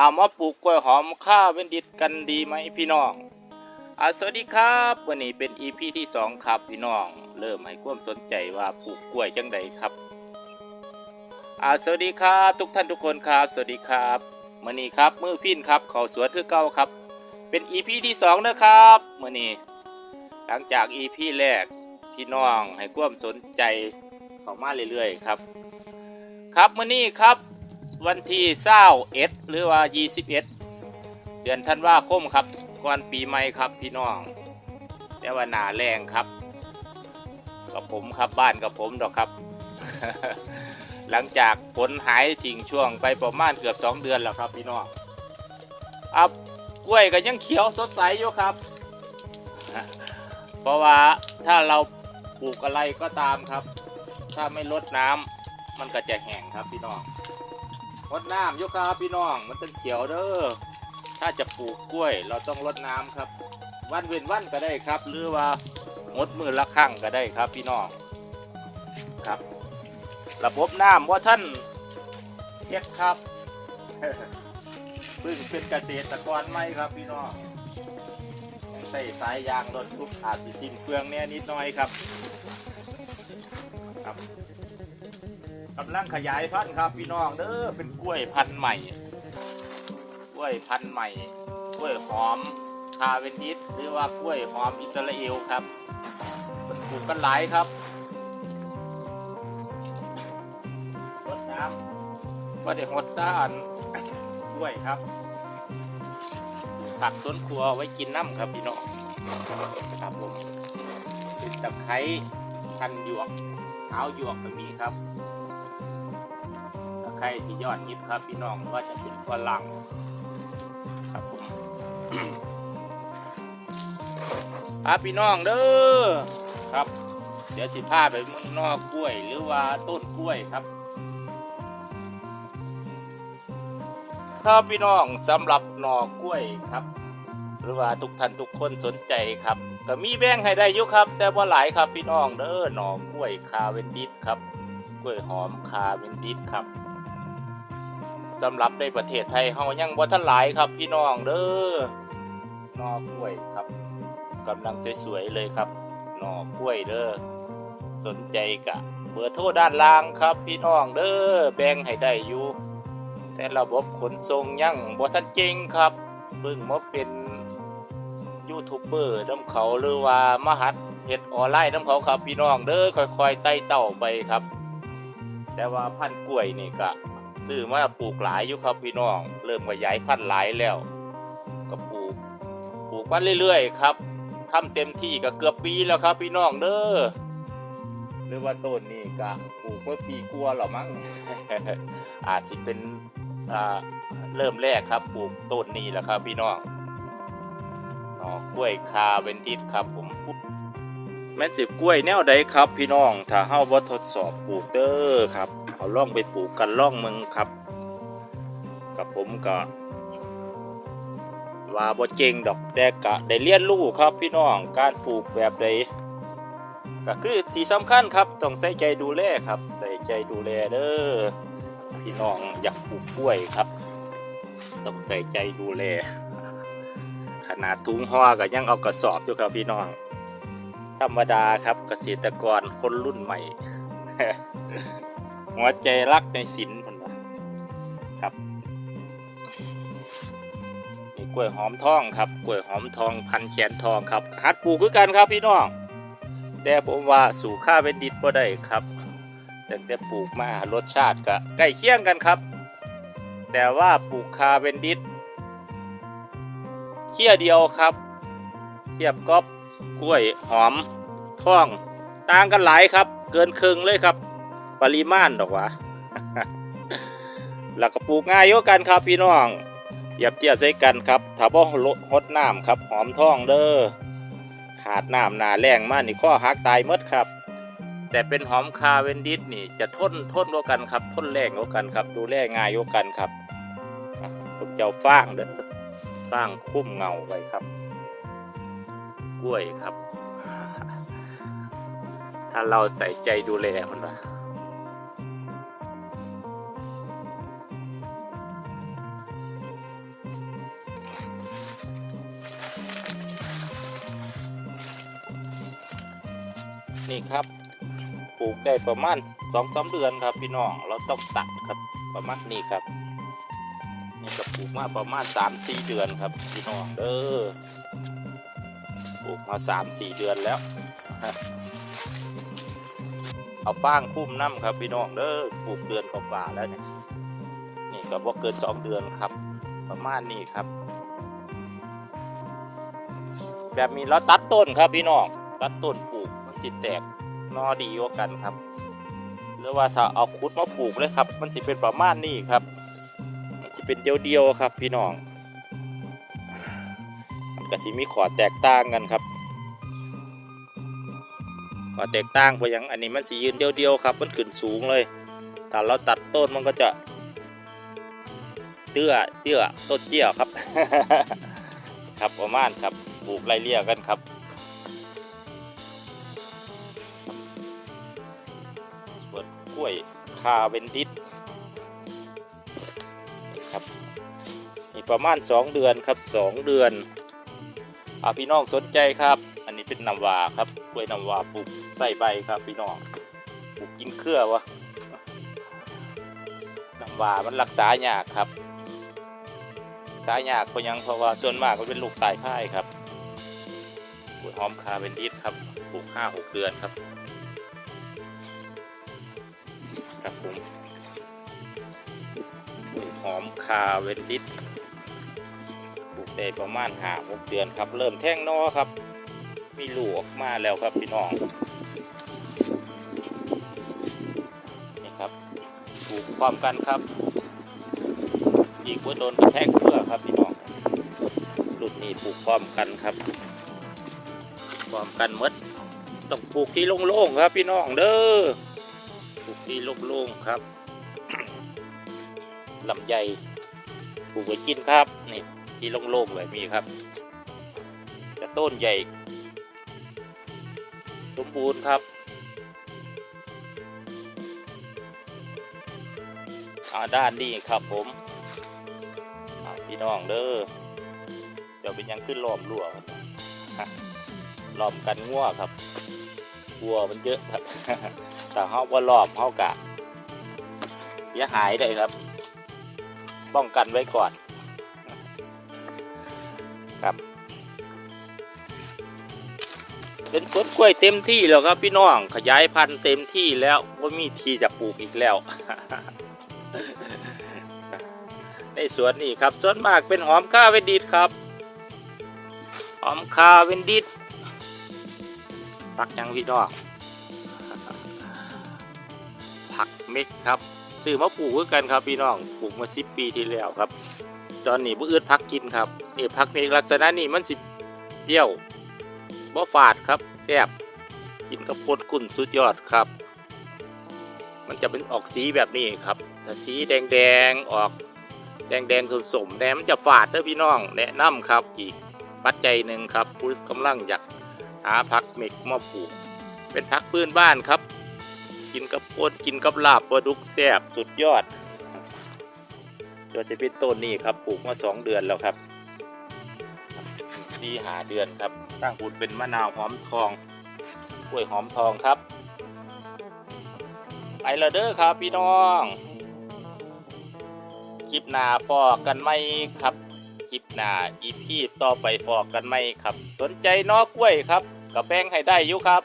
เอามาปลูกกล้วยหอมข้าวเป็นดิดกันดีไหมพี่น้องอาสวัสดีครับวันนี้เป็นอีพีที่สองครับพี่น้อง เริ่มให้ความสนใจว่าปลูกกล้วยจังใดครับอาสวัสดีครับทุกท่านทุกคนครับ สวัสดีครับมื่อนี้ครับมือพินครับเขาสวนคือเก่าครับ เป็นอีพีที่สองนะครับมื่อนี้หลังจากอีพีแรกพี่น้องให้ความสนใจเข้ามาเรื่อยๆครับ ครับมื่อนี้ครับ วันที่เศร้าเอ็ดหรือว่า21เดือนธันวาคมครับ ก่อนปีใหม่ครับพี่น้องแต่ว่าหนาแรงครับ กับผมครับบ้านกับผมดอกครับ หลังจากฝนหายทิ้งช่วงไปประมาณเกือบ2เดือนแล้วครับพี่น้องอับกล้วยก็ยังเขียวสดใสอยู่ครับ เพราะว่าถ้าเราปลูกอะไรก็ตามครับ ถ้าไม่ลดน้ำมันก็จะแห้งครับพี่น้อง รดน้ำโยครับพี่น้องมันเป็นเขียวเด้อถ้าจะปลูกกล้วยเราต้องรดน้ำครับ วันเว้นวันก็ได้ครับ หรือว่างดมือละครั้งก็ได้ครับพี่น้องครับ ระบบน้ำว่าท่านเฮ็ดครับเพิ่งเป็นเกษตรกรใหมครับพี่น้องใส่สายยางรถทุกอาจสิสิ้นเปลืองแน่นิดหน่อยครับ ครับ กำลังขยายพันธุ์ครับพี่น้องเด้อเป็นกล้วยพันธุ์ใหม่ กล้วยพันธุ์ใหม่ กล้วยหอมคาเวนดิสหรือว่ากล้วยหอมอิสราเอลครับมันปลูกกันหลายครับรดน้ำว่าได้หดด้านกล้วยครับผักสวนครัวไว้กินน้ำครับพี่น้องครับผมติดตะไคร้พันหยวกเท้าหยวกก็มีครับ ไคร้ที่ยอดฮิตครับพี่น้องว่าจะเป็นฝรั่งครับผมอาพี่น้องเด้อครับ เดี๋ยวสิพาไปมืองนอกกล้วย หรือว่าต้นกล้วยครับครับพี่น้องสำหรับหน่อกล้วยครับ หรือว่าทุกท่านทุกคนสนใจครับ ก็มีแบ่งให้ได้อยู่ครับ แต่ว่าหลายครับพี่น้องเด้อหน่อกล้วยคาเวนดิสครับกล้วยหอมคาเวนดิสครับ สำหรับในประเทศไทยเฮายังบ่ทันหลายครับพี่น้องเด้อนอกล้วยครับกำลังสวยๆเลยครับนอกล้วยเด้อสนใจกะ เบอร์โทรด้านล่างครับ พี่น้องเด้อแบ่งให้ได้อยู่แต่ระบบขนส่งยังบ่ทันเก่งครับเพิ่งมาเป็นยูทูบเบอร์น้ำเขาหรือว่ามหัดเฮ็ดออนไลน์น้ำเขาครับ พี่น้องเด้อค่อยๆไต่เต้าไปครับ แต่ว่าพันกล้วยนี่ก็ ซื้อมาปลูกหลายอยู่ครับพี่น้อง เริ่มขยายพันธุ์หลายแล้ว ก็ปลูกปลูกมาเรื่อยๆครับทำเต็มที่ก็เกือบปีแล้วครับ พี่น้องเด้อหรือว่าต้นนี่ก็ปลูกเมื่อปีกลัวหรอมั้งอาจจะเป็นอ่าเริ่มแรกครับปลูกต้นนี้แหละครับ พี่น้องน่อกล้วยคาเวนดิสครับผมแม่นสิบกล้วยแนวใดครับ พี่น้องถ้าเฮาบ่ทดสอบปลูกเด้อครับ เอาล่องไปปลูกกันล่องมึงครับ กับผมก็ว่าบ่เก่งดอกแต่กะได้เรียนรู้ครับพี่น้องการปลูกแบบใดก็คือที่สำคัญครับต้องใส่ใจดูแลครับ ใส่ใจดูแลเด้อพี่น้องอยากปลูกกล้วยครับ ต้องใส่ใจดูแล ขนาดถุงห่อก็ยังเอากระสอบอยู่ครับพี่น้อง ธรรมดาครับเกษตรกรคนรุ่นใหม่ หัวใจรักในศิลป์คนว่าครับนี่กล้วยหอมทองครับกล้วยหอมทองพันแขนทองครับหัดปลูกคือกันครับพี่น้อง แต่ผมว่าสู่ค่าเป็นดิบก็ได้ครับแต่แต่ปลูกมารสชาติก็ใกล้เคียงกันครับ แต่ว่าปลูกคาเป็นดิบเคี่ยเดียวครับ เทียบก๊อบกล้วยหอมท่อง ต่างกันหลายครับ เกินครึ่งเลยครับ ปริมาณดอกวะแล้วก็ปลูกง่ายโยกันครับพี่น้องเปรียบเทียบใส่กันครับถ้าบ่ลดหดน้ำครับหอมท่องเด้อขาดน้ำนาแรงมากนี่ข้อหักตายมดครับ แต่เป็นหอมคาเวนดิสนี่จะทนทนกว่ากันครับ ทนแรงกว่ากันครับ ดูแลง่ายกว่ากันครับผมจะเอาฟางเด้อฟางคุ้มเงาไว้ครับ กล้วยครับ ถ้าเราใส่ใจดูแลมันนะ นี่ครับ ปลูกได้ประมาณสองสามเดือนครับพี่น้อง เราต้องตัดครับประมาณนี้ครับ นี่ก็ปลูกมาประมาณสามสี่เดือนครับพี่น้องเด้อปลูกมาสามสี่เดือนแล้วเอาฟางพุ่มน้ำครับพี่น้องเด้อปลูกเดือนกว่าแล้วเนี่ยนี่ก็บ่เกินสองเดือนครับ ประมาณนี้ครับ แบบมีแล้วตัดต้นครับพี่น้องตัดต้นปลูกมัน สิแตกนอดีกว่ากันครับ หรือว่าถ้าเอาคุดมาปลูกเลยครับ มันสิเป็นประมาณนี้ครับ มันสิเป็นเดียวๆครับ พี่น้อง มันก็สิมีขอแตกต่างกันครับขอแตกต่างไปยังอันนี้มันสิยืนเดียวๆครับ มันขึ้นสูงเลยแต่เราตัดต้นมันก็จะเตี้ยเตี้ยต้นเตี้ยครับ ครับประมาณครับปลูกไล่เลี่ยกันครับ ถ้วยคาเวนดิสครับนี่ประมาณ 2 เดือนครับ 2 เดือนอาพี่น้องสนใจครับ อันนี้เป็นน้ำวาครับกล้วยน้ำวาปลูกใส่ใบครับพี่น้องปลูกกินเครือวะน้ำวามันรักษายากครับสายยากเพราะยังเพราะว่าส่วนมากก็เป็นลูกตายพ่ายครับปลูกหอมคาเป็นดิสครับปลูกห้าหกเดือนครับ ครับผมหอมคาเวนดิสปลูกได้ประมาณหาหกเดือนครับ เริ่มแท่งนอครับ มีลูกออกมาแล้วครับพี่น้องนี่ครับปลูกความกันครับอีกว่าโดนกระแทกเพื่อครับพี่น้องรุ่นนี้ปลูกพร้อมกันครับพร้อมกันมดต้องปลูกที่โล่งๆครับพี่น้องเด้อ ที่โล่งๆครับลำไยปลูกไว้กินครับ นี่ที่โล่งๆเลยมีครับจะต้นใหญ่ สมบูรณ์ครับอ่าด้านนี้ครับผมพี่น้องเด้อเดี๋ยวเป็นยังขึ้นล้อมรั้วครับฮะล้อมกันงัวครับ วัวมันเยอะครับแต่เขาว่าล้อมเขากะ เสียหายได้ครับ ป้องกันไว้ก่อนครับ เป็นสวนกล้วยเต็มที่แล้วครับพี่น้องขยายพันธุ์เต็มที่แล้วว่ามีที่จะปลูกอีกแล้ว ในสวนนี่ครับส่วนมากเป็นหอมข้าเวนดิตครับ หอมคาเวนดิต ผักยังพี่น้องผักเม็ดครับซื้อมาปลูกด้วยกันครับพี่น้องปลูกมาสิปีที่แล้วครับ ตอนนี้บ่อืดพักกินครับนี่ผักในลักษณะนี้มันสิเปรี้ยวบ่ฝาดครับแซ่บกินกับปนกุ่นสุดยอดครับ มันจะเป็นออกสีแบบนี้ครับถ้าสีแดงๆออกแดงแดงๆสมๆแหนมนจะฝาดเด้อพี่น้องแนะนำครับอีกปัจจัยหนึ่งครับผู้กำลังอยาก หาพักเมกมาปลูก เป็นพักพื้นบ้านครับ กินกับปนกินกับลาบปลาดุกแซ่บสุดยอดโดยวจะเป็นต้นนี้ครับปลูกมาสองเดือนแล้วครับสี่หาเดือนครับตั้งปลูกเป็นมะนาวหอมทองกล้วยหอมทองครับไปและเด้อครับพี่น้อง คลิปหน้าพอกันไหมครับ คลิปหน้าอีพีต่อไปพอกันไหมครับ สนใจนอกกล้วยครับกับแป้งให้ได้อยู่ครับ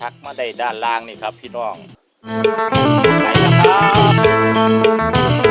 ทักมาได้ด้านล่างนี่ครับพี่น้องไปนะครับ